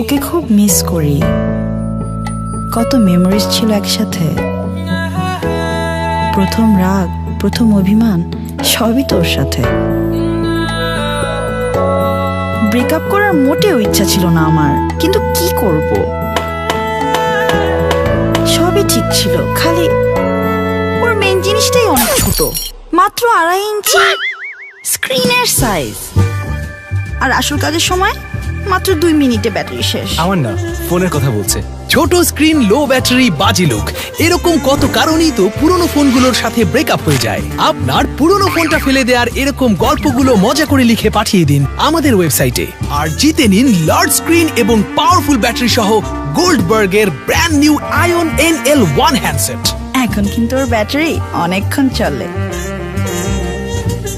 ওকে খুব মিস করি। কত মেমোরিজ ছিল একসাথে। প্রথম রাগ, প্রথম অভিমান, সবই তোর সাথে। ব্রেকআপ করার মোটেও ইচ্ছা ছিল না আমার, কিন্তু কি করব? সবই ঠিক ছিল, খালি ওর মেন জিনিসটাই অনেক ছোট, মাত্র আড়াই ইঞ্চি স্ক্রিনের সাইজ আর আসল কাজের সময়? মাত্র দুই মিনিটে ব্যাটারি শেষ। আমার না ফোনের কথা বলছে। ছোট স্ক্রিন লো ব্যাটারি বাজি লুক এরকম কত কারণেই তো পুরনো ফোনগুলোর সাথে ব্রেকআপ হয়ে যায়। আপনার পুরনো ফোনটা ফেলে দেওয়ার এরকম গল্পগুলো মজা করে লিখে পাঠিয়ে দিন আমাদের ওয়েবসাইটে আর জিতে নিন লার্জ স্ক্রিন এবং পাওয়ারফুল ব্যাটারি সহ গোল্ডবার্গের brand new ion N L one handset এখন কিন্তু ওর ব্যাটারি অনেকক্ষণ চলে।